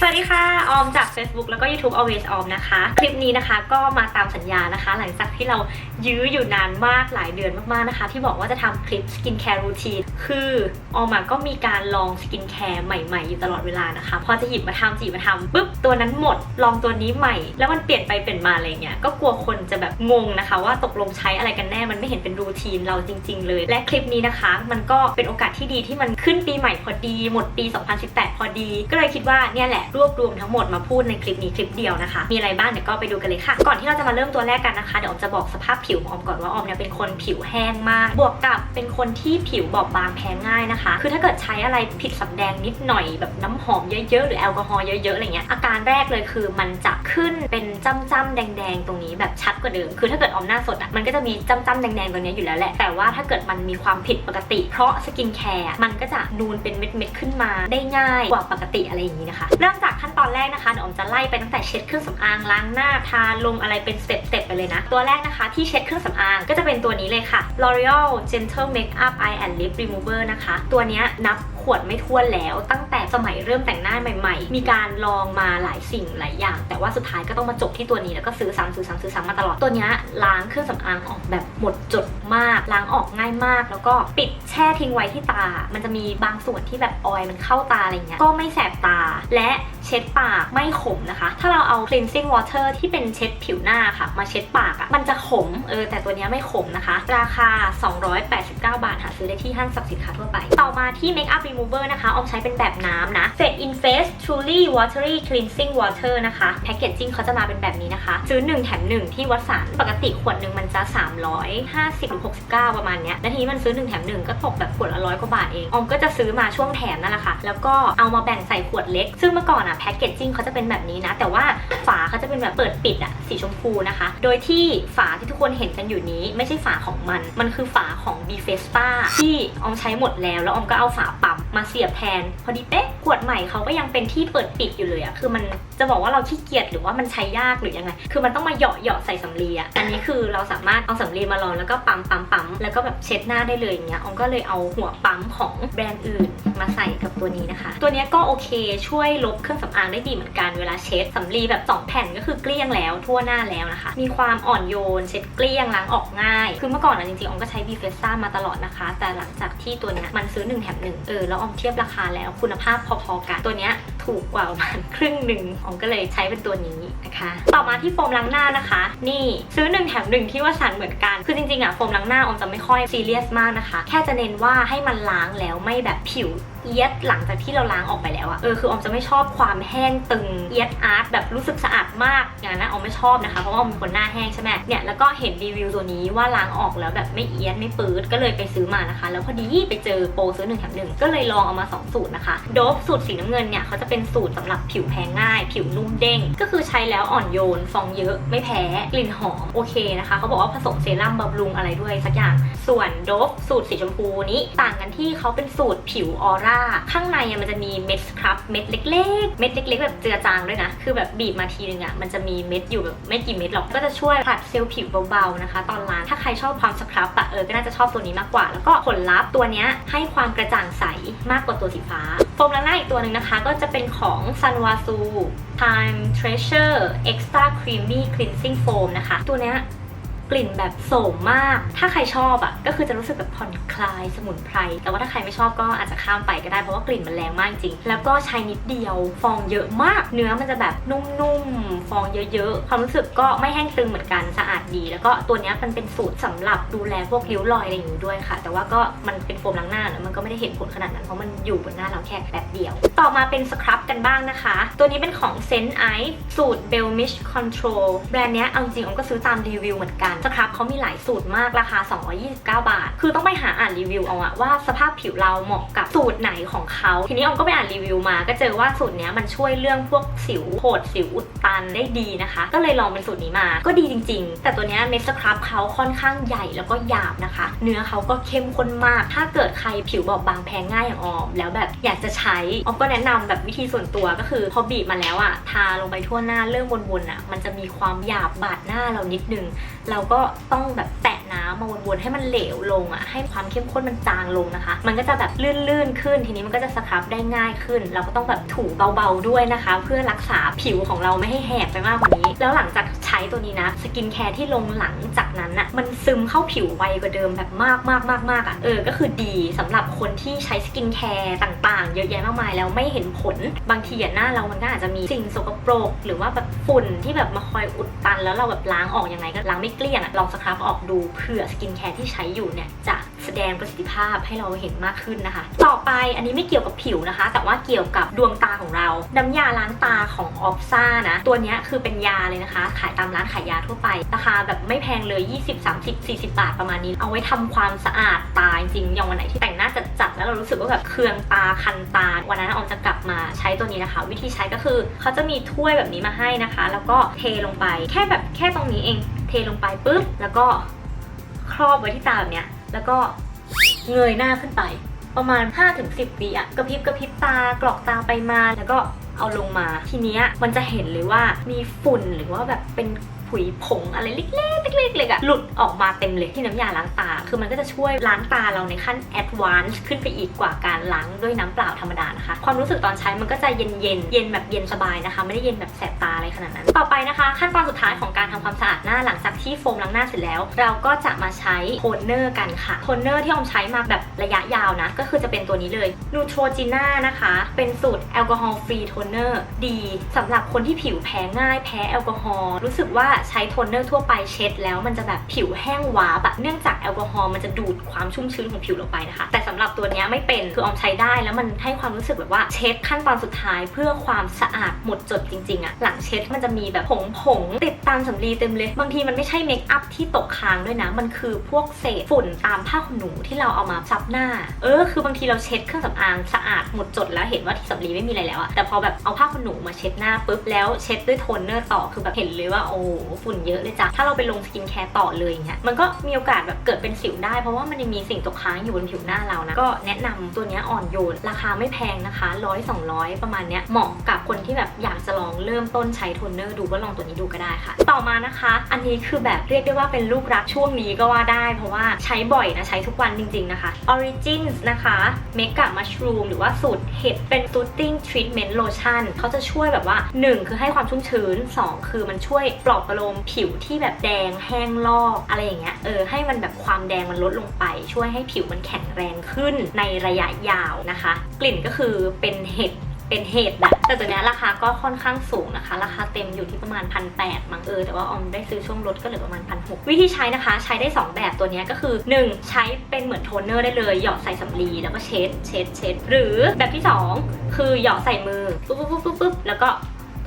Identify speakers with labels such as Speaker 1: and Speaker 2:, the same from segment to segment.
Speaker 1: สวัสดีค่ะ ออมจาก Facebook แล้วก็ YouTube Always ออมนะคะ คลิปนี้นะคะก็มาตามสัญญานะคะ หลังจากที่เรายื้ออยู่นานมากหลายเดือนมากๆนะคะ ที่บอกว่าจะทำคลิป Skin Care Routine คือออมก็มีการลอง Skin Care ใหม่ๆ อยู่ตลอดเวลานะคะ พอจะหยิบมาทำจะหยิบมาทำปุ๊บตัวนั้นหมด ลองตัวนี้ใหม่ แล้วมันเปลี่ยนไปเปลี่ยนมาอะไรเงี้ยก็กลัวคนจะแบบงงนะคะ ว่าตกลงใช้อะไรกันแน่มันไม่เห็นเป็นรูทีนเราจริง ๆ เลย และคลิปนี้นะคะ มันก็เป็นโอกาสที่ดีที่มันขึ้นปีใหม่พอดี หมดปี 2018 พอดี ก็เลยคิดว่าเนี่ยแหละรวบรวมทั้งหมดมาพูดในคลิปนี้คลิปเดียวนะคะ มีอะไรบ้างเดี๋ยวก็ไปดูกันเลยค่ะ ก่อนที่เราจะมาเริ่มตัวแรกกันนะคะ เดี๋ยวออมจะบอกสภาพผิวของออมก่อนว่าออมเนี่ยเป็นคนผิวแห้งมาก บวกกับเป็นคนที่ผิวบอบบางแพ้ง่ายนะคะ คือถ้าเกิดใช้อะไรผิดสำแดงนิดหน่อยแบบน้ำหอมเยอะๆ หรือแอลกอฮอล์เยอะๆ อะไรเงี้ย อาการแรกเลยคือมันจะขึ้นเป็นจ้ำๆแดงๆ ตรงนี้แบบชัดกว่าเดิม คือถ้าเกิดออมหน้าสดอะ มันก็จะมีจ้ำๆแดงๆ ตรงนี้อยู่แล้วแหละ แต่ว่าถ้าเกิดมันมีความผิดปกติ เพราะสกินแคร์มันก็จะนูนเป็นเม็ดๆ ขึ้นมาได้ง่ายกว่าปกติอะไรอย่างนี้นะคะ เริ่มจากขั้นตอนแรกนะคะเดี๋ยวออมจะไล่ไปตั้งแต่เช็ดเครื่องสำอางล้างหน้าทาลงอะไรเป็นสเต็ปๆไปเลยนะ ตัวแรกนะคะที่เช็ดเครื่องสำอางก็จะเป็นตัวนี้เลยค่ะ L'Oreal Gentle Makeup Eye and Lip Remover นะคะ ตัวนี้นับ วดไม่ท้วนแล้ว ตั้งแต่สมัยเริ่มแต่งหน้าใหม่ ๆ มีการลองมาหลายสิ่งหลายอย่าง แต่ว่าสุดท้ายก็ต้องมาจบที่ตัวนี้แล้วก็ซื้อซ้ำซื้อซ้ำซื้อซ้ำมาตลอดตัวนี้ล้างเครื่องสำอางออกแบบหมดจดมากล้างออกง่ายมาก แล้วก็ปิดแช่ทิ้งไว้ที่ตา มันจะมีบางส่วนที่แบบออยมันเข้าตาอะไรเงี้ยก็ไม่แสบตาและเช็ดปากไม่ขมนะคะ ถ้าเราเอา cleansing water ที่เป็นเช็ดผิวหน้าค่ะ มาเช็ดปากอะ่ะ มันจะขม เออ แต่ตัวนี้ไม่ขมนะคะ ราคา 289 บาท หาซื้อได้ที่ห้างสรรพสินค้าทั่วไป ต่อมาที่ makeup remover นะคะออมใช้เป็นแบบน้ำนะ Fed in Face Truly Watery Cleansing Water นะคะแพคเกจจิ้งเขาจะมาเป็นแบบนี้นะคะ ซื้อ 1 แถม 1 ที่วัดสันปกติขวดหนึ่งมันจะ 350หรือ69 ประมาณเนี้ยแล้วทีนี้มันซื้อ 1 แถม 1 ก็ตกแบบขวดละร้อยกว่าบาทเองออมก็จะซื้อมาช่วงแถมนั่นแหละค่ะ แล้วก็เอามาแบ่งใส่ขวดเล็ก ซึ่งเมื่อก่อนอะแพคเกจจิ้งเขาจะเป็นแบบนี้นะ แต่ว่าฝาเขาจะเป็นแบบเปิดปิดอะสีชมพูนะคะ โดยที่ฝาที่ทุกคนเห็นกันอยู่นี้ ไม่ใช่ฝาของมัน มันคือฝาของ b f e s p a ที่ออมใช้หมดแล้ว แล้วออมก็เอาฝาปั๊มมาเสียบแทน พอดีเป๊ะขวดใหม่เขาก็ยังเป็นที่เปิดปิดอยู่เลยอะคือมันจะบอกว่าเราขี้เกียจหรือว่ามันใช้ยากหรือยังไง คือมันต้องมาเหยาะเหยาะใส่สำลีอะอันนี้คือเราสามารถเอาสำลีมาลองแล้วก็ปั๊มปั๊มปั๊มแล้วก็แบบเช็ดหน้าได้เลยอย่างเงี้ยออมก็เลยเอาหัวปั๊มของแบรนด์อื่นมาใส่กับตัวนี้นะคะ ตัวนี้ก็โอเคช่วยลบเครื่องสำอางได้ดีเหมือนกันเวลาเช็ดสำลีแบบสองแผ่นก็คือเกลี้ยงแล้วทั่วหน้าแล้วนะคะ มีความอ่อนโยนเช็ดเกลี้ยงล้างออกง่าย คือเมื่อก่อนอะจริงๆออมก็ใช้บีเฟสซ่ามาตลอดนะคะ แต่หลังจากที่ตัวนี้มันซื้อ1แถม1เออแล้วออมเทียบราคาแล้วคุณภาพพอๆกันตัวเนี้ยถูกกว่าประมาณครึ่งหนึ่งออมก็เลยใช้เป็นตัวนี้นะคะ ต่อมาที่โฟมล้างหน้านะคะ นี่ซื้อหนึ่งแถมหนึ่งที่ว่าสันเหมือนกัน คือจริงๆอะโฟมล้างหน้าออมจะไม่ค่อยซีเรียสมากนะคะ แค่จะเน้นว่าให้มันล้างแล้วไม่แบบผิวเอียดหลังจากที่เราล้างออกไปแล้วอะเออคือออมจะไม่ชอบความแห้งตึงเอียดอาร์ตแบบรู้สึกสะอาดมากอย่างนั้นออมไม่ชอบนะคะเพราะว่าออมเป็นคนหน้าแห้งใช่ไหมเนี่ยแล้วก็เห็นรีวิวตัวนี้ว่าล้างออกแล้วแบบไม่เอียดไม่ปื๊ดก็เลยไปซื้อมานะคะ แล้วพอดีไปเจอโปรซื้อหนึ่งแถมหนึ่งก็เลยลองเอามาสองสูตรนะคะโดฟสูตรสีน้ำเงินเนี่ยเขาจะเป็นสูตรสำหรับผิวแพ้ง่าย ผิวนุ่มเด้ง ก็คือใช้แล้วอ่อนโยนฟองเยอะไม่แพ้กลิ่นหอมโอเคนะคะเขาบอกว่าผสมเซรั่มบำรุงอะไรด้วยสักอย่างส่วนโดฟสูตรสีชมพูนี้ต่างกันที่เขาเป็นสูตรผิวออร่าข้างในมันจะมีเม็ดครับเม็ดเล็ก ๆ เม็ดเล็ก ๆ แบบเจือจางด้วยนะ คือแบบบีบมาทีนึงอะมันจะมีเม็ดอยู่แบบไม่กี่เม็ดหรอกก็จะช่วยผลัดเซลล์ผิวเบาๆนะคะ ตอนล้างถ้าใครชอบความสครับอะเออก็น่าจะชอบตัวนี้มากกว่า แล้วก็ผลลัพธ์ตัวเนี้ยให้ความกระจ่างใสมากกว่าตัวสีฟ้าโฟมล้างหน้าอีกตัวหนึ่งนะคะ ก็จะเป็นของ Sunwasu Time Treasure Extra Creamy Cleansing Foam นะคะ ตัวเนี้ย กลิ่นแบบโสมมาก ถ้าใครชอบอะ่ะก็คือจะรู้สึกแบบผ่อนคลายสมุนไพร แต่ว่าถ้าใครไม่ชอบก็อาจจะข้ามไปก็ได้เพราะว่ากลิ่นมันแรงมากจริง แล้วก็ใช้นิดเดียว ฟองเยอะมาก เนื้อมันจะแบบนุ่มๆ ฟองเยอะๆ ความรู้สึกก็ไม่แห้งตึงเหมือนกัน สะอาดดี แล้วก็ตัวนี้มันเป็นสูตรสำหรับดูแลพวกริ้วรอยอะไรอย่างนี้ด้วยค่ะ แต่ว่าก็มันเป็นโฟมล้างหน้าแล้วมันก็ไม่ได้เห็นผลขนาดนั้นเพราะมันอยู่บนหน้าเราแค่แบบเดียว ต่อมาเป็นสครับกันบ้างนะคะ ตัวนี้เป็นของ s e n i สูตร Belmish Control แบรนด์เนี้ยเอาจริงอมก็ซื้อตามรีวิวเหมือนกันสครับเขามีหลายสูตรมากราคา 229 บาท คือต้องไปหาอ่านรีวิวเอาอะว่าสภาพผิวเราเหมาะกับสูตรไหนของเขาทีนี้ออมก็ไปอ่านรีวิวมา ก็เจอว่าสูตรเนี้ยมันช่วยเรื่องพวกสิวโผดสิวอุดตันได้ดีนะคะ ก็เลยลองเป็นสูตรนี้มา ก็ดีจริง ๆ แต่ตัวเนี้ยเมสครับเขาค่อนข้างใหญ่แล้วก็หยาบนะคะ เนื้อเขาก็เข้มข้นมาก ถ้าเกิดใครผิวบอบบางแพ้ง่ายอย่างออม แล้วแบบอยากจะใช้ออมก็แนะนำแบบวิธีส่วนตัวก็คือพอบีบมาแล้วอะทาลงไปทั่วหน้าเริ่มวนๆอะมันจะมีความหยาบบาดหน้าเรานิดนึงเราก็ต้องแบบแตะน้ำมาวนๆให้มันเหลวลงอะให้ความเข้มข้นมันจางลงนะคะ มันก็จะแบบลื่นๆขึ้น ทีนี้มันก็จะสครับได้ง่ายขึ้น เราก็ต้องแบบถูเบาๆด้วยนะคะ เพื่อรักษาผิวของเราไม่ให้แหกไปมากกว่านี้ แล้วหลังจากใช้ตัวนี้นะสกินแคร์ที่ลงหลังจากนั้นอะมันซึมเข้าผิวไวกว่าเดิมแบบมากมากมากมากอะเออก็คือดีสำหรับคนที่ใช้สกินแคร์ต่างๆ เยอะแยะมากมายแล้วไม่เห็นผลบางทีอะหน้าเรามันก็อาจจะมีสิ่งสกปรก หรือว่าแบบฝุ่นที่แบบมาคอยอุดตัน แล้วเราแบบล้างออกยังไงก็ล้างไม่เกลี้ยงอะลองสครับออกดูเผื่อสกินแคร์ที่ใช้อยู่เนี่ยจะแสดงประสิทธิภาพให้เราเห็นมากขึ้นนะคะ ต่อไปอันนี้ไม่เกี่ยวกับผิวนะคะ แต่ว่าเกี่ยวกับดวงตาของเรา น้ำยาล้างตาของออฟซ่านะ ตัวนี้คือเป็นยาเลยนะคะ ขายตามร้านขายยาทั่วไป ราคาแบบไม่แพงเลย 20 30 40 บาทประมาณนี้ เอาไว้ทำความสะอาดตาจริงๆอย่างวันไหนที่แต่งหน้าจัดๆแล้วเรารู้สึกว่าแบบเคืองตาคันตา วันนั้นออมจะกลับมาใช้ตัวนี้นะคะ วิธีใช้ก็คือเขาจะมีถ้วยแบบนี้มาให้นะคะ แล้วก็เทลงไปแค่แบบแค่ตรงนี้เอง เทลงไปปุ๊บแล้วก็ครอบไว้ที่ตาแบบเนี้ยแล้วก็เงยหน้าขึ้นไป ประมาณ 5-10วิอะกระพริบกระพริบตากรอกตาไปมาแล้วก็เอาลงมาทีเนี้ยมันจะเห็นเลยว่ามีฝุ่นหรือว่าแบบเป็น ผุยผงอะไรเล็กๆเล็กๆเลยอะหลุดออกมาเต็มเลยที่น้ำยาล้างตา คือมันก็จะช่วยล้างตาเราในขั้นแอดวานซ์ขึ้นไปอีกกว่าการล้างด้วยน้ำเปล่าธรรมดานะคะ ความรู้สึกตอนใช้มันก็จะเย็นเย็นๆเย็นแบบเย็นสบายนะคะ ไม่ได้เย็นแบบแสบตาอะไรขนาดนั้น ต่อไปนะคะ ขั้นตอนสุดท้ายของการทำความสะอาดหน้าหลังจากที่โฟมล้างหน้าเสร็จแล้ว เราก็จะมาใช้โทนเนอร์กันค่ะโทนเนอร์ที่ออมใช้มาแบบระยะยาวนะ ก็คือจะเป็นตัวนี้เลย Neutrogena นะคะ เป็นสูตรแอลกอฮอล์ฟรีโทนเนอร์ดีสำหรับคนที่ผิวแพ้ง่ายแพ้แอลกอฮอล์รู้สึกว่าใช้โทนเนอร์ทั่วไปเช็ด แล้วมันจะแบบผิวแห้งวาบอะเนื่องจากแอลกอฮอล์มันจะดูดความชุ่มชื้นของผิวลงไปนะคะ แต่สำหรับตัวนี้ไม่เป็นคือออมใช้ได้แล้วมันให้ความรู้สึกแบบว่าเช็ดขั้นตอนสุดท้ายเพื่อความสะอาดหมดจดจริงๆอะหลังเช็ดมันจะมีแบบผงผงติดตามสำลีเต็มเลย บางทีมันไม่ใช่เมคอัพที่ตกค้างด้วยนะ มันคือพวกเศษฝุ่นตามผ้าขนหนูที่เราเอามาซับหน้า เออ คือบางทีเราเช็ดเครื่องสำอางสะอาดหมดจดแล้วเห็นว่าที่สำลีไม่มีอะไรแล้วอะแต่พอแบบเอาผ้าขนหนูมาเช็ดหน้าปุ๊บแล้วเช็ดด้วยโทนเนอร์ต่อคือแบบเห็นเลยว่าโอ้ฝุ่นเยอะเลยจ้ะถ้าเราไปลงสกินแคร์ต่อเลยอย่างเงี้ยมันก็มีโอกาสแบบเกิดเป็นสิวได้ เพราะว่ามันยังมีสิ่งตกค้างอยู่บนผิวหน้าเรานะก็แนะนำตัวนี้อ่อนโยน ราคาไม่แพงนะคะร้อยสองร้อยประมาณเนี้ยเหมาะกับคนที่แบบอยากจะลองเริ่มต้นใช้โทนเนอร์ดูก็ลองตัวนี้ดูก็ได้ค่ะ ต่อมานะคะ อันนี้คือแบบเรียกได้ว่าเป็นลูกรักช่วงนี้ก็ว่าได้ เพราะว่าใช้บ่อยนะใช้ทุกวันจริง ๆนะคะ Origins นะคะเมกะมัชรูมหรือว่าสูตรเห็ดเป็น Soothing Treatment Lotion เขาจะช่วยแบบว่า 1 คือให้ความชุ่มชื้น 2 คือมันช่วยปลอบประโลมผิวที่แบบแดงแห้งลอกอะไรอย่างเงี้ยเออให้มันแบบความแดงมันลดลงไป ช่วยให้ผิวมันแข็งแรงขึ้นในระยะยาวนะคะ กลิ่นก็คือเป็นเห็ดเป็นเห็ดนะแต่ตัวเนี้ยราคาก็ค่อนข้างสูงนะคะ ราคาเต็มอยู่ที่ประมาณพันแปดมั้งเออแต่ว่าออมได้ซื้อช่วงลดก็เหลือประมาณพันหวิธีใช้นะคะ ใช้ได้ 2 แบบตัวเนี้ยก็คือ 1 ใช้เป็นเหมือนโทนเนอร์ได้เลยหยอดใส่สำลีแล้วก็เช็ดเช็ดเช็ดหรือแบบที่ 2 คือหยอดใส่มือปุ๊บปุ๊บปุ๊บปุ๊บแล้วก็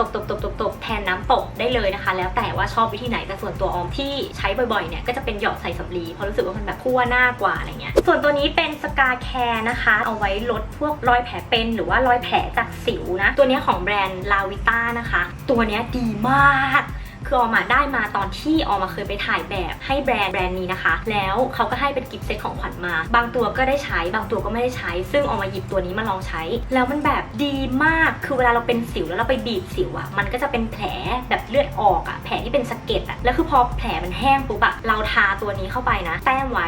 Speaker 1: ตบตบตบตบตบแทนน้ำตกได้เลยนะคะ แล้วแต่ว่าชอบวิธีไหนแต่ส่วนตัวออมที่ใช้บ่อยๆเนี่ยก็จะเป็นหยอดใส่สำลีเพราะรู้สึกว่ามันแบบคั่วหน้ากว่าอะไรเงี้ยส่วนตัวนี้เป็นสกาแคร์นะคะ เอาไว้ลดพวกรอยแผลเป็น หรือว่ารอยแผลจากสิวนะ ตัวนี้ของแบรนด์ลาวิต้านะคะ ตัวนี้ดีมาก คือออมาได้มาตอนที่ออมมาเคยไปถ่ายแบบให้แบรนด์แบรนด์นี้นะคะ แล้วเขาก็ให้เป็นกิฟต์เซตของขวัญมา บางตัวก็ได้ใช้บางตัวก็ไม่ได้ใช้ ซึ่งออมมาหยิบตัวนี้มาลองใช้ แล้วมันแบบดีมากคือเวลาเราเป็นสิวแล้วเราไปบีบสิวอะมันก็จะเป็นแผลแบบเลือดออกอะแผลที่เป็นสะเก็ดอะแล้วคือพอแผลมันแห้งปุ๊บอะเราทาตัวนี้เข้าไปนะ แต้มไว้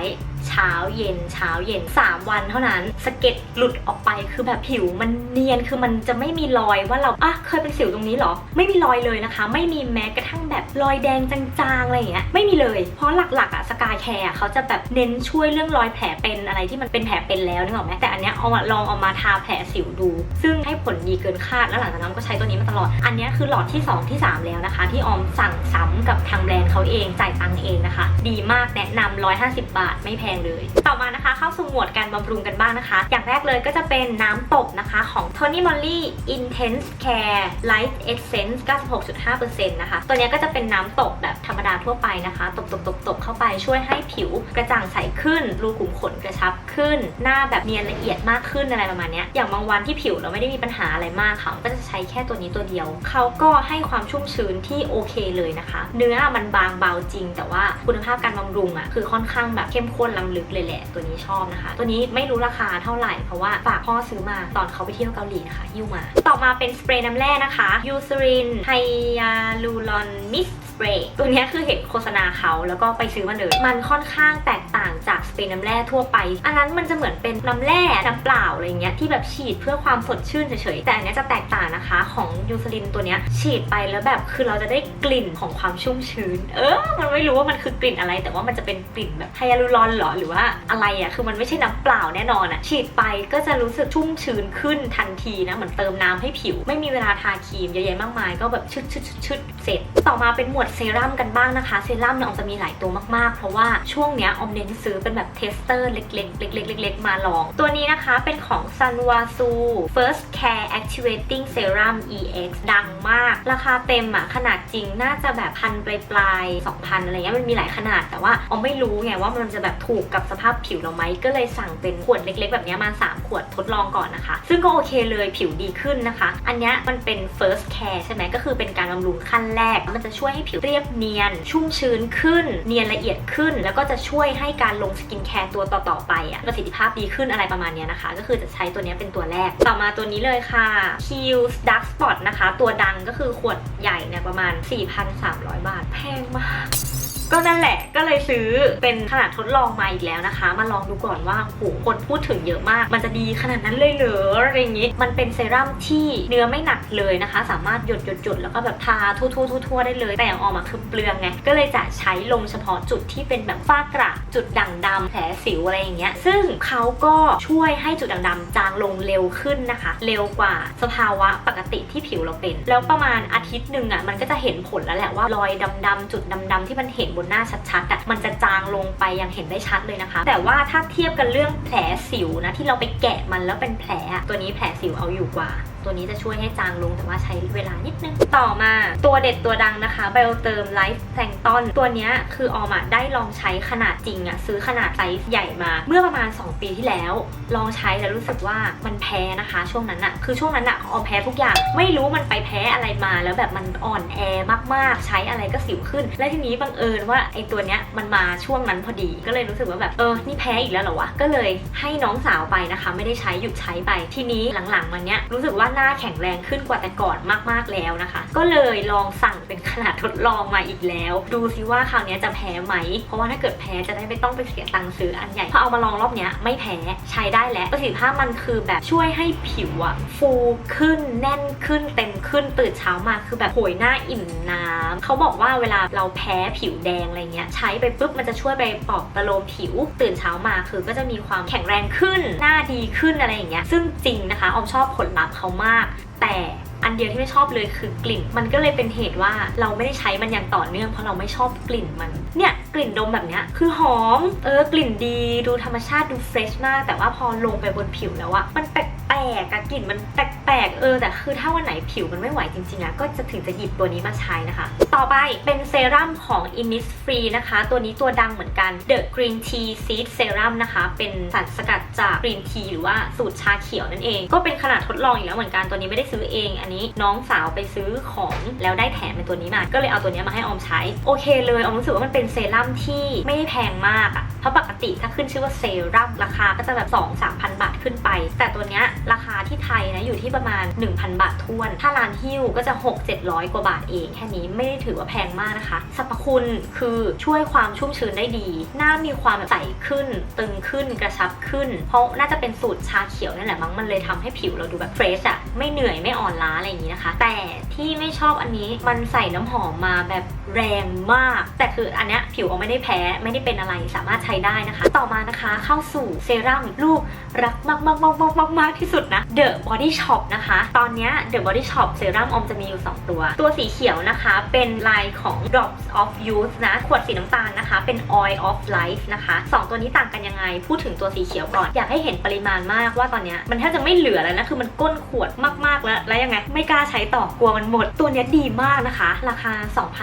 Speaker 1: เช้าเย็นเช้าเย็น 3 วันเท่านั้นสะเก็ดหลุดออกไปคือแบบผิวมันเนียนคือมันจะไม่มีรอยว่าเราอะเคยเป็นสิวตรงนี้หรอ ไม่มีรอยเลยนะคะ ไม่มีแม้กระทั่งแบบรอยแดงจางๆอะไรอย่างเงี้ยไม่มีเลย เพราะหลักๆอะสกายแคร์เขาจะแบบเน้นช่วยเรื่องรอยแผลเป็นอะไรที่มันเป็นแผลเป็นแล้วนึกออกไหมแต่อันเนี้ยเอามาลองเอามาทาแผลสิวดู ซึ่งให้ผลดีเกินคาดแล้วหลังจากนั้นก็ใช้ตัวนี้มาตลอด อันเนี้ยคือหลอดที่ 2 ที่ 3 แล้วนะคะ ที่ออมสั่งซ้ำกับทางแบรนด์เขาเองจ่ายตังค์เองนะคะ ดีมากแนะนำ150 บาทไม่แพงเลย ต่อมานะคะเข้าสู่หมวดการบำรุงกันบ้างนะคะ อย่างแรกเลยก็จะเป็นน้ำตบนะคะของ Tony Moly Intense Care Light Essence 96.5%นะคะ ตัวเนี้ยก็จะเป็นน้ำตบแบบธรรมดาทั่วไปนะคะ ตบตบตบตบเข้าไปช่วยให้ผิวกระจ่างใสขึ้น รูขุมขนกระชับขึ้น หน้าแบบเนียนละเอียดมากขึ้นอะไรประมาณนี้อย่างบางวันที่ผิวเราไม่ได้มีปัญหาอะไรมากค่ะก็จะใช้แค่ตัวนี้ตัวเดียว เขาก็ให้ความชุ่มชื้นที่โอเคเลยนะคะ เนื้อมันบางเบาจริง แต่ว่าคุณภาพการบำรุงอะคือค่อนข้างแบบเข้มข้นล้ำลึกเลยแหละ ตัวนี้ชอบนะคะ ตัวนี้ไม่รู้ราคาเท่าไหร่เพราะว่าฝากพ่อซื้อมาตอนเขาไปเที่ยวเกาหลีนะคะยิ้วมา ต่อมาเป็นสเปรย์น้ำแร่นะคะยูซ r รินไฮยาลูรอนมิสสเปรย์ตัวนี้คือเห็นโฆษณาเขาแล้วก็ไปซื้อมาเลยมันค่อนข้างแตก ต่างจากสเปรย์น้ำแร่ทั่วไป อันนั้นมันจะเหมือนเป็นน้ำแร่น้ำเปล่าอะไรเงี้ยที่แบบฉีดเพื่อความสดชื่นเฉยๆแต่อันนี้จะแตกต่างนะคะของยูซ r รินตัวเนี้ยฉีดไปแล้วแบบคือเราจะได้กลิ่นของความชุ่มชื้น เออ มันไม่รู้ว่ามันคือกลิ่นอะไร แต่ว่ามันจะเป็นกลิ่นแบบไฮยาลูรอนหรอหรือว่าอะไรอะ่ะคือมันไม่ใช่น้ำเปล่าแน่นอนอะ่ะฉีดไปก็จะรู้สึกชุ่มชื้นขึ้นทันทีนะเหมือนเติมน้ำให้ผิว ไม่มีเวลาทาครีมเยอะแยะมากมาย ก็แบบชึดชึดชึดชึดเสร็จ ต่อมาเป็นหมวดเซรั่มกันบ้างนะคะเซรั่มเนี่ยออมจะมีหลายตัวมากๆ เพราะว่าช่วงเนี้ยออมเน้นซื้อเป็นแบบเทสเตอร์เล็กๆ เล็กๆเล็กๆมาลอง ตัวนี้นะคะเป็นของ Sunwasu First Care Activating Serum EX ดังมาก ราคาเต็มอะขนาดจริงน่าจะแบบพันปลายปลายๆ2,000อะไรเงี้ยมันมีหลายขนาดแต่ว่าออมไม่รู้ไงว่ามันจะแบบถูกกับสภาพผิวเราไหมก็เลยสั่งเป็นขวดเล็ก ๆ แบบนี้มา 3 ขวดทดลองก่อนนะคะ ซึ่งก็โอเคเลยผิวดีขึ้นนะคะ อันนี้มันเป็น first care ใช่ไหมก็คือเป็นการบำรุงขั้นแรก มันจะช่วยให้ผิวเรียบเนียน ชุ่มชื้นขึ้น เนียนละเอียดขึ้น แล้วก็จะช่วยให้การลงสกินแคร์ตัวต่อๆไปอะประสิทธิภาพดีขึ้นอะไรประมาณนี้นะคะ ก็คือจะใช้ตัวนี้เป็นตัวแรก ต่อมาตัวนี้เลยค่ะ Kiehl's Dark Spot นะคะ ตัวดังก็คือขวดใหญ่เนี่ยประมาณ 4,300 บาท แพงมาก ก็นั่นแหละก็เลยซื้อเป็นขนาดทดลองมาอีกแล้วนะคะ มาลองดูก่อนว่าโหคนพูดถึงเยอะมาก มันจะดีขนาดนั้นเลยเหรออะไรอย่างงี้ มันเป็นเซรั่มที่เนื้อไม่หนักเลยนะคะ สามารถหยดหยดหยดแล้วก็แบบทาทั่วทั่วได้เลย แต่อย่างออกมาคือเปลืองไงก็เลยจะใช้ลงเฉพาะจุดที่เป็นแบบฝ้ากระจุดด่างดำแผลสิวอะไรอย่างเงี้ยซึ่งเขาก็ช่วยให้จุดด่างดำจางลงเร็วขึ้นนะคะ เร็วกว่าสภาวะปกติที่ผิวเราเป็น แล้วประมาณอาทิตย์หนึ่งอะมันก็จะเห็นผลแล้วแหละว่ารอยดำๆจุดดำๆที่มันเห็นบนหน้าชัดๆอะมันจะจางลงไปยังเห็นได้ชัดเลยนะคะ แต่ว่าถ้าเทียบกันเรื่องแผลสิวนะที่เราไปแกะมันแล้วเป็นแผลอะตัวนี้แผลสิวเอาอยู่กว่า ตัวนี้จะช่วยให้จางลงแต่ว่าใช้เวลานิดนึง ต่อมาตัวเด็ดตัวดังนะคะ Bioterm Life Plankton ตัวนี้คือออมอะได้ลองใช้ขนาดจริงอะซื้อขนาดไซส์ใหญ่มา เมื่อประมาณ 2 ปีที่แล้ว ลองใช้แล้วรู้สึกว่ามันแพ้นะคะ ช่วงนั้นอะคือช่วงนั้นอะออมแพ้ทุกอย่าง ไม่รู้มันไปแพ้อะไรมา แล้วแบบมันอ่อนแอมากๆ ใช้อะไรก็สิวขึ้น และทีนี้บังเอิญว่าไอตัวเนี้ยมันมาช่วงนั้นพอดีก็เลยรู้สึกว่าแบบเออนี่แพ้อีกแล้วเหรอวะก็เลยให้น้องสาวไปนะคะ ไม่ได้ใช้หยุดใช้ไปทีนี้หลังๆมันเนี้ยรู้สึกว่าหน้าแข็งแรงขึ้นกว่าแต่ก่อนมากๆแล้วนะคะ ก็เลยลองสั่งเป็นขนาดทดลองมาอีกแล้ว ดูซิว่าคราวนี้จะแพ้ไหม เพราะว่าถ้าเกิดแพ้จะได้ไม่ต้องไปเสียตังค์ซื้ออันใหญ่พอเอามาลองรอบนี้ไม่แพ้ใช้ได้แล้วประสิทธิภาพมันคือแบบช่วยให้ผิวอะฟูขึ้นแน่นขึ้นเต็มขึ้นตื่นเช้ามาคือแบบโหยหน้าอิ่มน้ำเขาบอกว่าเวลาเราแพ้ผิวแดงอะไรเงี้ยใช้ไปปุ๊บมันจะช่วยไปปลอบประโลมผิว ตื่นเช้ามาคือก็จะมีความแข็งแรงขึ้นหน้าดีขึ้นอะไรอย่างเงี้ยซึ่งจริงนะคะออมชอบผลลัพธ์เขามาก แต่อันเดียวที่ไม่ชอบเลยคือกลิ่น มันก็เลยเป็นเหตุว่าเราไม่ได้ใช้มันอย่างต่อเนื่องเพราะเราไม่ชอบกลิ่นมัน เนี่ย กลิ่นดมแบบเนี้ยคือหอม เออกลิ่นดีดูธรรมชาติดูเฟรชมาก แต่ว่าพอลงไปบนผิวแล้วอะมันแปลกๆอะกลิ่นมันแปลกๆเออแต่คือถ้าวันไหนผิวมันไม่ไหวจริงๆอะก็จะถึงจะหยิบตัวนี้มาใช้นะคะ ต่อไปเป็นเซรั่มของ Innisfree นะคะ ตัวนี้ตัวดังเหมือนกัน The Green Tea Seed Serum นะคะ เป็นสารสกัดจาก Green Tea หรือว่าสูตรชาเขียวนั่นเอง ก็เป็นขนาดทดลองอีกแล้วเหมือนกันตัวนี้ไม่ได้ซื้อเอง อันนี้น้องสาวไปซื้อของแล้วได้แถมเป็นตัวนี้มา ก็เลยเอาตัวนี้มาให้ออมใช้โอเคเลยออมรู้สึกว่ามันเป็นเซรั่มที่ไม่ได้แพงมากอะเพราะปกติถ้าขึ้นชื่อว่าเซรั่มราคาก็จะแบบ2 3พันบาทขึ้นไป แต่ตัวเนี้ยราคาที่ไทยนะอยู่ที่ประมาณ 1,000 บาททวน ถ้าร้านฮิ้วก็จะ 6 700 กว่าบาทเองแค่นี้ไม่ได้ถือว่าแพงมากนะคะสรรพคุณคือช่วยความชุ่มชื้นได้ดี หน้ามีความใสขึ้น ตึงขึ้นกระชับขึ้น เพราะน่าจะเป็นสูตรชาเขียวนั่นแหละมั้งมันเลยทำให้ผิวเราดูแบบเฟรชอะไม่เหนื่อยไม่อ่อนล้าอะไรอย่างนี้นะคะ แต่ที่ไม่ชอบอันนี้มันใส่น้ำหอมมาแบบแรงมาก แต่คืออันเนี้ยผิวเอาไม่ได้แพ้ไม่ได้เป็นอะไรสามารถใช้ได้นะคะ ต่อมานะคะเข้าสู่เซรั่มลูกรักมากมากมากมากมากมากที่สุดนะ The Body Shop นะคะ ตอนนี้ The Body Shop เซรั่มอมจะมีอยู่ 2 ตัว ตัวสีเขียวนะคะเป็นลายของ Drops of Youth นะ ขวดสีน้ำตาลนะคะ เป็น Oil of Life นะคะ 2 ตัวนี้ต่างกันยังไง พูดถึงตัวสีเขียวก่อน อยากให้เห็นปริมาณมากว่าตอนนี้มันแทบจะไม่เหลือแล้วนะ คือมันก้นขวดมากๆแล้ว แล้วยังไง ไม่กล้าใช้ต่อกลัวมันหมด ตัวนี้ดีมากนะคะ ราคา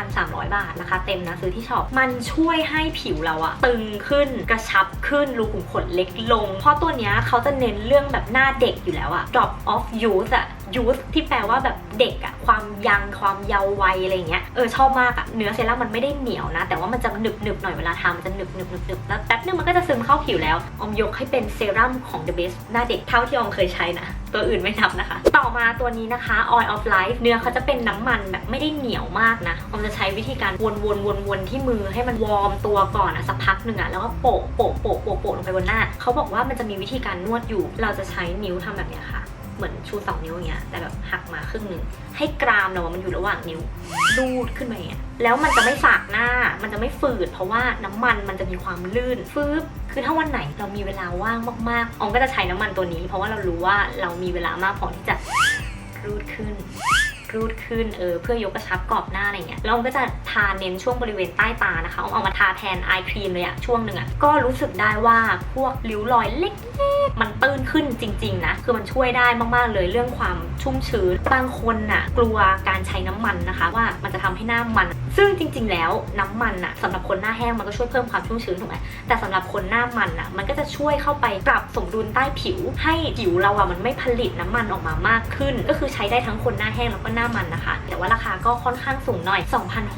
Speaker 1: 2,300 บาท ราคาเต็มนะซื้อที่ช็อป มันช่วย่วยให้ผิวเราอะตึงขึ้นกระชับขึ้นรูขุมขนเล็กลง เพราะตัวเนี้ยเขาจะเน้นเรื่องแบบหน้าเด็กอยู่แล้วอะ drop of youth อะ youth ที่แปลว่าแบบเด็กอะความยังความเยาว์วัยอะไรเงี้ยเออชอบมากอะเนื้อเซรั่มมันไม่ได้เหนียวนะ แต่ว่ามันจะหนึบหนึบหน่อยเวลาทามันจะหนึบหนึบหนึบหนึบแล้วแป๊บนึงมันก็จะซึมเข้าผิวแล้วอมยกให้เป็นเซรั่มของ the best หน้าเด็กเท่าที่อมเคยใช้นะ ตัวอื่นไม่นับนะคะ ต่อมาตัวนี้นะคะ oil of life เนื้อเขาจะเป็นน้ำมันแบบไม่ได้เหนียวมากนะออมจะใช้วิธีการวนวนวนวนที่มือให้มันวอร์มตัวก่อนอะสักพักหนึ่งอะแล้วก็โปะโปะโปะโปะโปะลงไปบนหน้า เขาบอกว่ามันจะมีวิธีการนวดอยู่ เราจะใช้นิ้วทำแบบเนี้ยค่ะ เหมือนชูสองนิ้วอย่างเงี้ย แต่แบบหักมาครึ่งหนึ่ง ให้กรามเราอะมันอยู่ระหว่างนิ้วลูดขึ้นมาอย่างเงี้ย แล้วมันจะไม่สากหน้า มันจะไม่ฝืด เพราะว่าน้ำมันมันจะมีความลื่นฟืบคือถ้าวันไหนเรามีเวลาว่างมากๆออมก็จะใช้น้ำมันตัวนี้ เพราะว่าเรารู้ว่าเรามีเวลามากพอที่จะรูดขึ้น รูดขึ้นเออเพื่อยกกระชับกรอบหน้าอะไรเงี้ยแล้วอมก็จะทาเน้นช่วงบริเวณใต้ตานะคะอมเอามาทาแทนไอครีมเลยอะช่วงหนึ่งอะก็รู้สึกได้ว่าพวกริ้วรอยเล็กๆมันตื้นขึ้นจริง ๆ นะ คือมันช่วยได้มากๆเลยเรื่องความชุ่มชื้นบางคนน่ะกลัวการใช้น้ำมันนะคะ ว่ามันจะทำให้หน้ามัน ซึ่งจริง ๆ แล้วน้ำมันน่ะสำหรับคนหน้าแห้งมันก็ช่วยเพิ่มความชุ่มชื้นถูกไหมแต่สำหรับคนหน้ามันน่ะมันก็จะช่วยเข้าไปปรับสมดุลใต้ผิว ให้ผิวเราอะมันไม่ผลิตน้ำมันออกมามากขึ้น ก็คือใช้ได้ทั้งคนหน้าแห้งแล้วก็หน้ามันนะคะ แต่ว่าราคาก็ค่อนข้างสูงหน่อย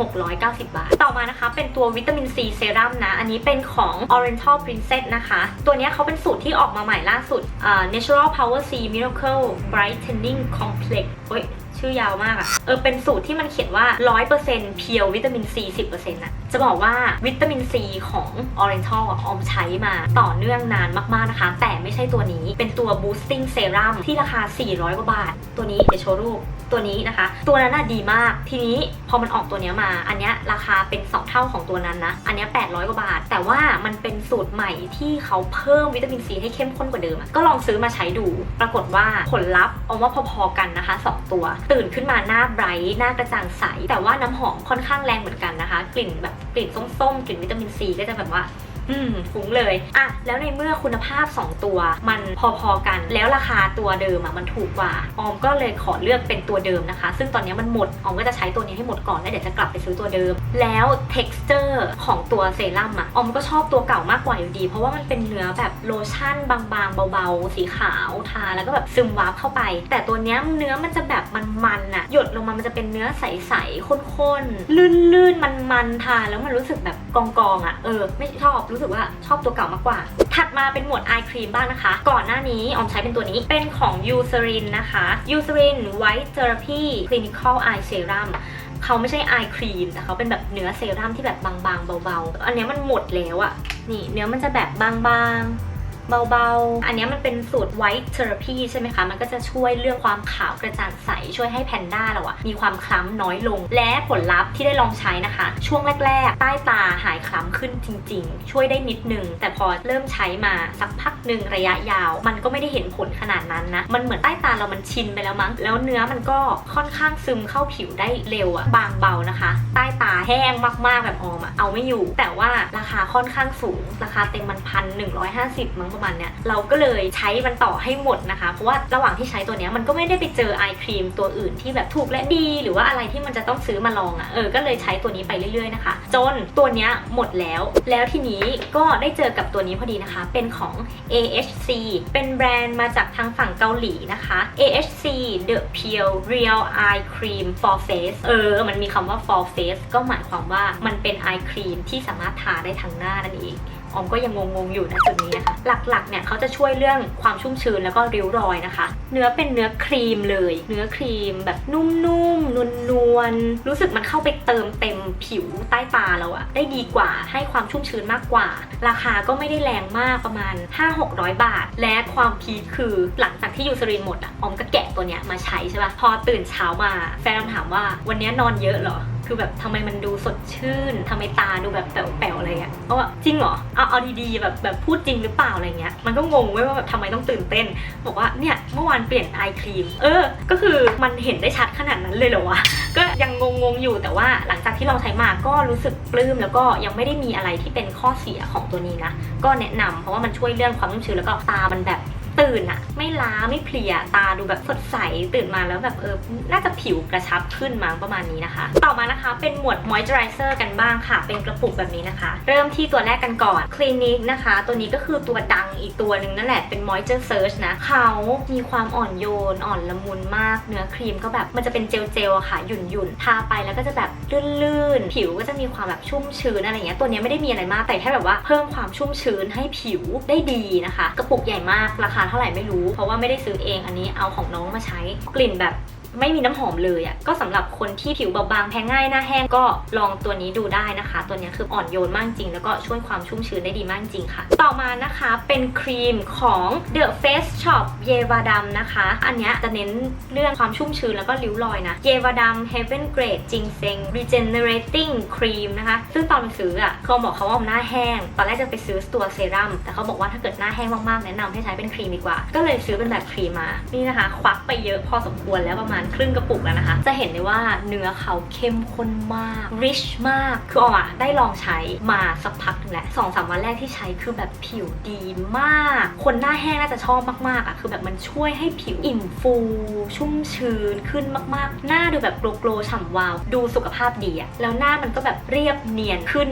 Speaker 1: 2,690 บาท ต่อมานะคะ เป็นตัววิตามินซีเซรั่มนะ อันนี้เป็นของ Oriental Princess นะคะ ตัวนี้เขาเป็นสูตรที่ออกมาใหม่ล่าสุด uh, Natural Power C Miracle Brightening Complex เฮ้ยชื่อยาวมากอะเออ เป็นสูตรที่มันเขียนว่า 100%เพียววิตามินซี10%นะ จะบอกว่าวิตามินซีของ Oriental อออมใช้มาต่อเนื่องนานมากๆนะคะ แต่ไม่ใช่ตัวนี้เป็นตัว boosting serum ที่ราคา 400 กว่าบาท ตัวนี้เดี๋ยวโชว์รูปตัวนี้นะคะ ตัวนั้นน่ะดีมาก ทีนี้พอมันออกตัวนี้มา อันนี้ราคาเป็น 2 เท่าของตัวนั้นนะ อันนี้ 800 กว่าบาท แต่ว่ามันเป็นสูตรใหม่ที่เขาเพิ่มวิตามินซีให้เข้มข้นกว่าเดิม ก็ลองซื้อมาใช้ดู ปรากฏว่าผลลัพธ์เอาว่าพอๆกันนะคะ 2 ตัว ตื่นขึ้นมาหน้าไบรท์หน้ากระจ่างใส แต่ว่าน้ำหอมค่อนข้างแรงเหมือนกันนะคะ กลิ่นแบบ กลิ่นส้มๆกลิ่นวิตามินซีก็จะแบบว่า อืมฟุ้งเลยอะแล้วในเมื่อคุณภาพ 2 ตัว มันพอๆกัน แล้วราคาตัวเดิมอะมันถูกกว่า ออมก็เลยขอเลือกเป็นตัวเดิมนะคะ ซึ่งตอนนี้มันหมด ออมก็จะใช้ตัวนี้ให้หมดก่อนแล้วเดี๋ยวจะกลับไปซื้อตัวเดิม แล้ว texture ของตัวเซรั่มอะ ออมก็ชอบตัวเก่ามากกว่าอยู่ดี เพราะว่ามันเป็นเนื้อแบบโลชั่นบางๆเบาๆ สีขาวทาแล้วก็แบบซึมวาบเข้าไป แต่ตัวเนี้ยเนื้อมันจะแบบมันๆอะ หยดลงมามันจะเป็นเนื้อใสๆข้นๆลื่นๆมันๆทาแล้วมันรู้สึกแบบกองๆอะเออไม่ชอบรู้สึกว่าชอบตัวเก่ามากกว่า ถัดมาเป็นหมวดไอครีมบ้างนะคะ ก่อนหน้านี้ออมใช้เป็นตัวนี้เป็นของ Eucerin นะคะ Eucerin White Therapy Clinical Eye Serum เขาไม่ใช่ไอครีมแต่เขาเป็นแบบเนื้อเซรั่มที่แบบบางๆ เบาๆ อันนี้มันหมดแล้วอะนี่เนื้อมันจะแบบบางๆ เบาๆ อันนี้มันเป็นสูตร white therapy ใช่ไหมคะ มันก็จะช่วยเรื่องความขาวกระจ่างใส ช่วยให้แพนด้าเราอะมีความคล้ำน้อยลง และผลลัพธ์ที่ได้ลองใช้นะคะ ช่วงแรก ๆ ใต้ตาหายคล้ำขึ้นจริง ๆ ช่วยได้นิดนึง แต่พอเริ่มใช้มาสักพักหนึ่งระยะยาว มันก็ไม่ได้เห็นผลขนาดนั้นนะ มันเหมือนใต้ตาเรามันชินไปแล้วมั้ง แล้วเนื้อมันก็ค่อนข้างซึมเข้าผิวได้เร็วอะบางเบานะคะ ใต้ตาแห้งมากๆแบบออมอะเอาไม่อยู่ แต่ว่าราคาค่อนข้างสูง ราคาเต็มมันพันหนึ่งร้อยห้าสิบมั้งประมาณเนี้ยเราก็เลยใช้มันต่อให้หมดนะคะ เพราะว่าระหว่างที่ใช้ตัวเนี้ยมันก็ไม่ได้ไปเจอไอครีมตัวอื่นที่แบบถูกและดี หรือว่าอะไรที่มันจะต้องซื้อมาลองอะ่ะเออก็เลยใช้ตัวนี้ไปเรื่อยๆนะคะ จนตัวเนี้ยหมดแล้ว แล้วทีนี้ก็ได้เจอกับตัวนี้พอดีนะคะ เป็นของ AHC เป็นแบรนด์มาจากทางฝั่งเกาหลีนะคะ AHC The Pure Real Eye Cream for Face เออ มันมีคำว่า for face ก็หมายความว่ามันเป็นไอครีมที่สามารถทาได้ทั้งหน้านั่นเอง ออมก็ยังงงๆอยู่นะจุดนี้นะคะ หลักๆเนี่ยเขาจะช่วยเรื่องความชุ่มชื้นแล้วก็ริ้วรอยนะคะ เนื้อเป็นเนื้อครีมเลย เนื้อครีมแบบนุ่มๆนวลๆรู้สึกมันเข้าไปเติมเต็มผิวใต้ตาเราอะได้ดีกว่าให้ความชุ่มชื้นมากกว่า ราคาก็ไม่ได้แรงมากประมาณ 5-600 บาท และความพีคคือหลังจากที่ยูซรินหมดอะออมก็แกะตัวเนี้ยมาใช้ใช่ปะพอตื่นเช้ามาแฟนถามว่าวันนี้นอนเยอะเหรอ คือแบบทำไมมันดูสดชื่นทำไมตาดูแบบแป๋วๆอะไรเงี้ยเพราะว่าจริงเหรอเอาเอาดีๆแบบแบบพูดจริงหรือเปล่าอะไรเงี้ยมันก็งงเว้ว่าแบบทำไมต้องตื่นเต้น บอกว่าเนี่ยเมื่อวานเปลี่ยนไอครีมเออ ก็คือมันเห็นได้ชัดขนาดนั้นเลยเหรอวะก็ยังงงๆอยู่แต่ว่าหลังจากที่ลองใช้มาก็รู้สึกปลื้มแล้วก็ยังไม่ได้มีอะไรที่เป็นข้อเสียของตัวนี้นะก็แนะนำเพราะว่ามันช่วยเรื่องความชุ่มชื้นแล้วก็ตามันแบบ ตื่นอะไม่ล้าไม่เพลียตาดูแบบสดใสตื่นมาแล้วแบบเออน่าจะผิวกระชับขึ้นมั้งประมาณนี้นะคะ ต่อมานะคะเป็นหมวด moisturizer กันบ้างค่ะ เป็นกระปุกแบบนี้นะคะ เริ่มที่ตัวแรกกันก่อน Clinique นะคะ ตัวนี้ก็คือตัวดังอีกตัวหนึ่งนั่นแหละเป็น moisture surge นะเขามีความอ่อนโยนอ่อนละมุนมาก เนื้อครีมก็แบบมันจะเป็นเจลเจลๆอะค่ะหยุ่นหยุ่นๆทาไปแล้วก็จะแบบลื่นๆผิวก็จะมีความแบบชุ่มชื้นอะไรเงี้ยตัวนี้ไม่ได้มีอะไรมากแต่แค่แบบว่าเพิ่มความชุ่มชื้นให้ผิวได้ดีนะคะ กระปุกใหญ่มากราคาเท่าไหร่ไม่รู้ เพราะว่าไม่ได้ซื้อเองอันนี้เอาของน้องมาใช้กลิ่นแบบ ไม่มีน้ำหอมเลยอะ่ะก็สำหรับคนที่ผิวเบาบางแพ้ง่ายหน้าแห้งก็ลองตัวนี้ดูได้นะคะ ตัวนี้คืออ่อนโยนมากจริง แล้วก็ช่วยความชุ่มชื้นได้ดีมากจริงค่ะ ต่อมานะคะเป็นครีมของ The Face Shop เยวาดำนะคะ อันนี้จะเน้นเรื่องความชุ่มชื้นแล้วก็ริ้วรอยนะเยวาดำ Heaven Grade จิงเซง Regenerating Cream นะคะ ซึ่งตอนซื้ออะ่ะเขาบอกเขาว่าหน้าแห้ง ตอนแรกจะไปซื้อตัวเซรั่มแต่เขาบอกว่าถ้าเกิดหน้าแห้งมากๆแนะนำให้ใช้เป็นครีมดีกว่า ก็เลยซื้อเป็นแบบครีมมา นี่นะคะ ควักไปเยอะพอสมควรแล้วประมาณครึ่งกระปุกแล้วนะคะ จะเห็นได้ว่าเนื้อเขาเข้มข้นมาก rich มาก คือออกมาได้ลองใช้มาสักพักนึงแล้วสองสามวันแรกที่ใช้คือแบบผิวดีมาก คนหน้าแห้งน่าจะชอบมากๆอะคือแบบมันช่วยให้ผิวอิ่มฟู ชุ่มชื้นขึ้นมากๆ หน้าดูแบบโกลว์ๆฉ่ำวาว ดูสุขภาพดีอะแล้วหน้ามันก็แบบเรียบเนียนขึ้น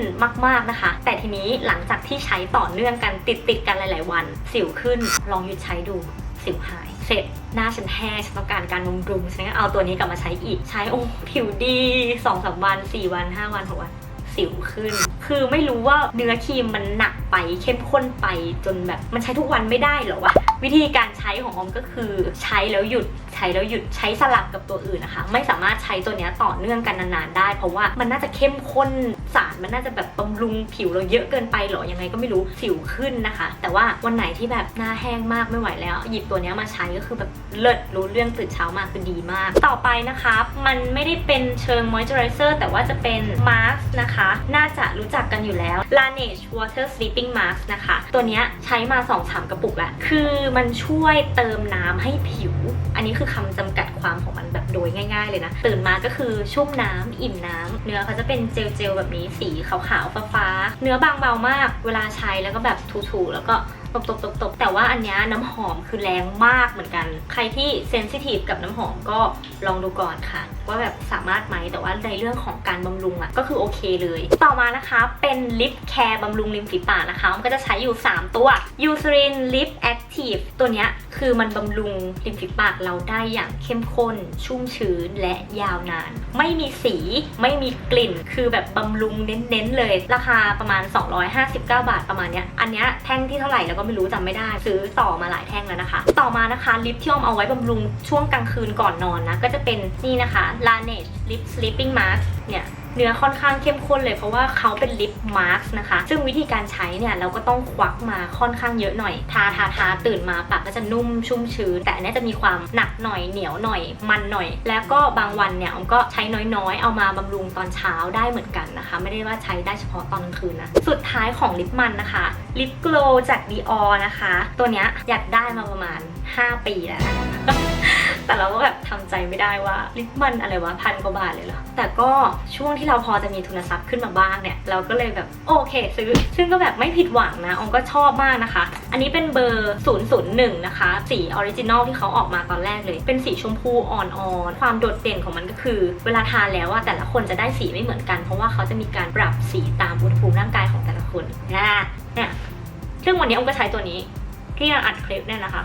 Speaker 1: มาก ๆนะคะ แต่ทีนี้หลังจากที่ใช้ต่อเนื่องกันติดๆกันหลาย ๆ วัน สิวขึ้นลองหยุดใช้ดูสิวหาย เสร็จหน้าฉันแห้งฉันต้องการการบำรุงฉันก็เอาตัวนี้กลับมาใช้อีก ใช้โอ้ผิวดีสองสามวันสี่วันห้าวันหกวันสิวขึ้น คือไม่รู้ว่าเนื้อครีมมันหนักไปเข้มข้นไปจนแบบมันใช้ทุกวันไม่ได้หรอวะ วิธีการใช้ของออมก็คือใช้แล้วหยุดใช้แล้วหยุดใช้สลับกับตัวอื่นนะคะ ไม่สามารถใช้ตัวนี้ต่อเนื่องกันนานๆได้ เพราะว่ามันน่าจะเข้มข้นสารมันน่าจะแบบบำรุงผิวเราเยอะเกินไปหรอยังไงก็ไม่รู้สิวขึ้นนะคะ แต่ว่าวันไหนที่แบบหน้าแห้งมากไม่ไหวแล้ว หยิบตัวนี้มาใช้ก็คือแบบเลิศรู้เรื่องตื่นเช้ามาคือดีมาก ต่อไปนะคะ มันไม่ได้เป็นเชิง moisturizer แต่ว่าจะเป็น mask นะคะ น่าจะรู้จักกันอยู่แล้ว Laneige Water Sleeping Mask นะคะ ตัวนี้ใช้มา 2-3 กระปุกแล้ว คือมันช่วยเติมน้ำให้ผิว อันนี้คือคำจำกัดความของมันแบบโดยง่าย ๆ เลยนะ ตื่นมาก็คือชุ่มน้ำอิ่มน้ำเนื้อเขาจะเป็นเจลๆแบบนี้สีขาวๆฟ้าๆเนื้อบางเบามาก เวลาใช้แล้วก็แบบถูๆแล้วก็ตบตบตบตบแต่ว่าอันนี้น้ำหอมคือแรงมากเหมือนกัน ใครที่เซนซิทีฟกับน้ำหอมก็ลองดูก่อนค่ะ ว่าแบบสามารถไหมแต่ว่าในเรื่องของการบำรุงอะก็คือโอเคเลย ต่อมานะคะเป็นลิปแคร์บำรุงริมฝีปากนะคะมันก็จะใช้อยู่ 3 ตัว Eucerin Lip Active ตัวเนี้ยคือมันบำรุงริมฝีปากเราได้อย่างเข้มข้น ชุ่มชื้นและยาวนาน ไม่มีสีไม่มีกลิ่น คือแบบบำรุงเน้นๆเลย ราคาประมาณ 259 บาทประมาณเนี้ยอันเนี้ยแท่งที่เท่าไหร่แล้วก็ไม่รู้จำไม่ได้ ซื้อต่อมาหลายแท่งแล้วนะคะ ต่อมานะคะลิปที่ออมเอาไว้บำรุงช่วงกลางคืนก่อนนอนนะก็จะเป็นนี่นะคะ Laneige Lip Sleeping Mask เนี่ยเนื้อค่อนข้างเข้มข้นเลยเพราะว่าเขาเป็นลิปมาร์กนะคะ ซึ่งวิธีการใช้เนี่ยเราก็ต้องควักมาค่อนข้างเยอะหน่อย ทาทาทาตื่นมาปากก็จะนุ่มชุ่มชื้น แต่อันเนี้ยจะมีความหนักหน่อยเหนียวหน่อย มันหน่อย แล้วก็บางวันเนี่ยอมก็ใช้น้อยๆ เอามาบำรุงตอนเช้าได้เหมือนกันนะคะ ไม่ได้ว่าใช้ได้เฉพาะตอนกลางคืนนะ สุดท้ายของลิปมันนะคะลิปโกลจาก Dior นะคะ ตัวเนี้ยอยากได้มาประมาณ 5 ปีแล้วแต่เราก็แบบทำใจไม่ได้ว่าลิปมันอะไรวะพันกว่าบาทเลยเหรอ แต่ก็ช่วงที่เราพอจะมีทุนทรัพย์ขึ้นมาบ้างเนี่ย เราก็เลยแบบโอเคซื้อ ซึ่งก็แบบไม่ผิดหวังนะออมก็ชอบมากนะคะ อันนี้เป็นเบอร์ 001 นะคะ สีออริจินอลที่เขาออกมาตอนแรกเลย เป็นสีชมพูอ่อนๆ ความโดดเด่นของมันก็คือ เวลาทานแล้วอะแต่ละคนจะได้สีไม่เหมือนกัน เพราะว่าเขาจะมีการปรับสีตามอุณหภูมิร่างกายของแต่ละคนนะเนี่ยซึ่งวันนี้ออมก็ใช้ตัวนี้ที่เราอัดคลิปเนี่ยนะคะ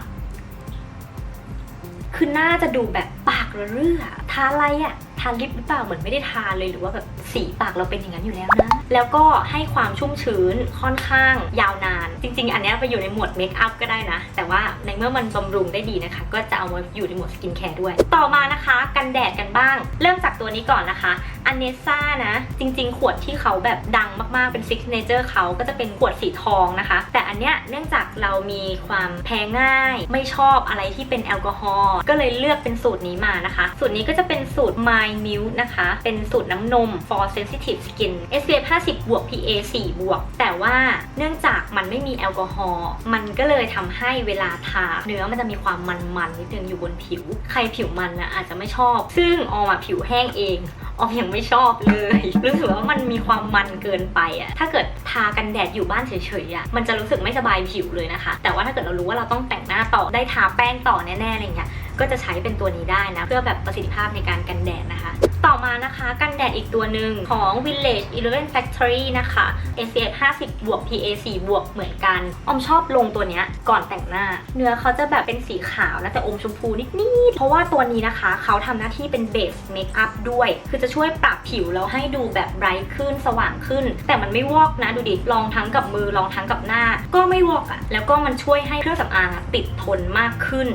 Speaker 1: คือน่าจะดูแบบ ปากเรื่อทาอะไรอะทาลิปหรือเปล่าเหมือนไม่ได้ทาเลยหรือว่าแบบสีปากเราเป็นอย่างนั้นอยู่แล้วนะ แล้วก็ให้ความชุ่มชื้นค่อนข้างยาวนาน จริง ๆ อันเนี้ยไปอยู่ในหมวดเมคอัพก็ได้นะ แต่ว่าในเมื่อมันบำรุงได้ดีนะคะ ก็จะเอามาอยู่ในหมวดสกินแคร์ด้วย ต่อมานะคะ กันแดดกันบ้าง เริ่มจากตัวนี้ก่อนนะคะอันเนซ่านะ จริง ๆ ขวดที่เขาแบบดังมากๆเป็นซิกเนเจอร์เขาก็จะเป็นขวดสีทองนะคะ แต่อันเนี้ยเนื่องจากเรามีความแพ้ง่าย ไม่ชอบอะไรที่เป็นแอลกอฮอล์ก็เลยเลือกเป็นสูตรนี้มานะคะ สูตรนี้ก็จะเป็นสูตร My Milk นะคะ เป็นสูตรน้ำนม for sensitive skin SPF 50 บวก PA 4 บวก แต่ว่าเนื่องจากมันไม่มีแอลกอฮอล์มันก็เลยทำให้เวลาทาเนื้อมันจะมีความมันๆนิดนึงอยู่บนผิว ใครผิวมันนะอาจจะไม่ชอบ ซึ่งออมอะผิวแห้งเองออมยังไม่ชอบเลยรู้สึกว่ามันมีความมันเกินไปอะถ้าเกิดทากันแดดอยู่บ้านเฉยๆอะมันจะรู้สึกไม่สบายผิวเลยนะคะ แต่ว่าถ้าเกิดเรารู้ว่าเราต้องแต่งหน้าต่อได้ทาแป้งต่อแน่ๆอะไรเงี้ย ก็จะใช้เป็นตัวนี้ได้นะ เพื่อแบบประสิทธิภาพในการกันแดดนะคะ ต่อมานะคะกันแดดอีกตัวหนึ่งของ Village Eleven Factory นะคะ SPF 50 บวก PA 4 บวกเหมือนกันอมชอบลงตัวเนี้ยก่อนแต่งหน้า เนื้อเขาจะแบบเป็นสีขาวนะแต่อมชมพูนิดๆเพราะว่าตัวนี้นะคะเขาทำหน้าที่เป็นเบสเมคอัพด้วย คือจะช่วยปรับผิวแล้วให้ดูแบบไบรท์ขึ้นสว่างขึ้น แต่มันไม่วอกนะดูดิลองทั้งกับมือลองทั้งกับหน้า ก็ไม่วอกอะแล้วก็มันช่วยให้เครื่องสำอางติดทนมากขึ้น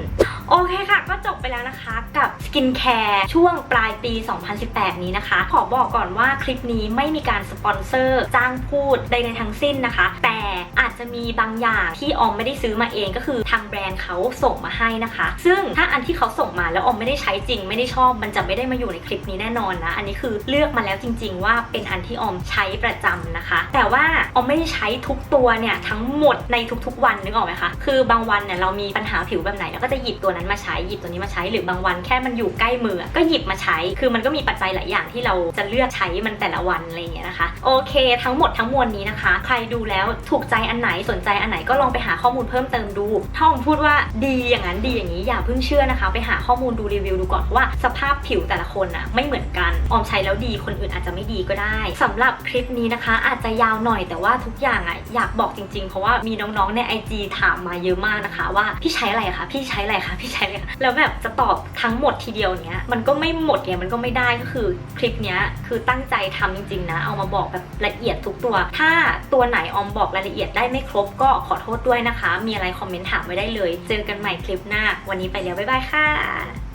Speaker 1: โอเคค่ะ ก็จบไปแล้วนะคะกับสกินแคร์ช่วงปลายปี 2018 นี้นะคะ ขอบอกก่อนว่าคลิปนี้ไม่มีการสปอนเซอร์ จ้างพูดใดในทั้งสิ้นนะคะ แต่อาจจะมีบางอย่างที่ออมไม่ได้ซื้อมาเองก็คือทางแบรนด์เขาส่งมาให้นะคะ ซึ่งถ้าอันที่เขาส่งมาแล้วออมไม่ได้ใช้จริง ไม่ได้ชอบ มันจะไม่ได้มาอยู่ในคลิปนี้แน่นอนนะ อันนี้คือเลือกมาแล้วจริง ๆ ว่าเป็นอันที่ออมใช้ประจำนะคะ แต่ว่าออมไม่ได้ใช้ทุกตัวเนี่ยทั้งหมดในทุกๆ วันนึกออกไหมคะคือบางวันเนี่ยเรามีปัญหาผิวแบบไหนเราก็จะหยิบตัวนั้นมาใช้หยิบตัวนี้มาใช้ หรือบางวันแค่มันอยู่ใกล้มือก็หยิบมาใช้ คือมันก็มีปัจจัยหลายอย่างที่เราจะเลือกใช้มันแต่ละวันอะไรอย่างเงี้ยนะคะ โอเค ทั้งหมดทั้งมวลนี้นะคะ ใครดูแล้วถูกใจอันไหนสนใจอันไหนก็ลองไปหาข้อมูลเพิ่มเติมดูถ้าผมพูดว่าดีอย่างนั้นดีอย่างนี้อย่าเพิ่งเชื่อนะคะ ไปหาข้อมูลดูรีวิวดูก่อนเพราะว่าสภาพผิวแต่ละคนอะไม่เหมือนกันออมใช้แล้วดีคนอื่นอาจจะไม่ดีก็ได้สำหรับคลิปนี้นะคะ อาจจะยาวหน่อยแต่ว่าทุกอย่างอะอยากบอกจริงๆ เพราะว่ามีน้องๆใน IG ถามมาเยอะมากนะคะ ว่าพี่ใช้อะไรคะพี่ใช้อะไรคะพี่ใช้แล้วแบบจะตอบทั้งหมดทีเดียวเนี้ยมันก็ไม่หมดไงมันก็ไม่ได้ก็คือคลิปเนี้ยคือตั้งใจทำจริงๆนะ เอามาบอกแบบละเอียดทุกตัว ถ้าตัวไหนออมบอกรายละเอียดได้ไม่ครบก็ขอโทษด้วยนะคะ มีอะไรคอมเมนต์ถามไว้ได้เลย เจอกันใหม่คลิปหน้า วันนี้ไปแล้วบ๊ายบายค่ะ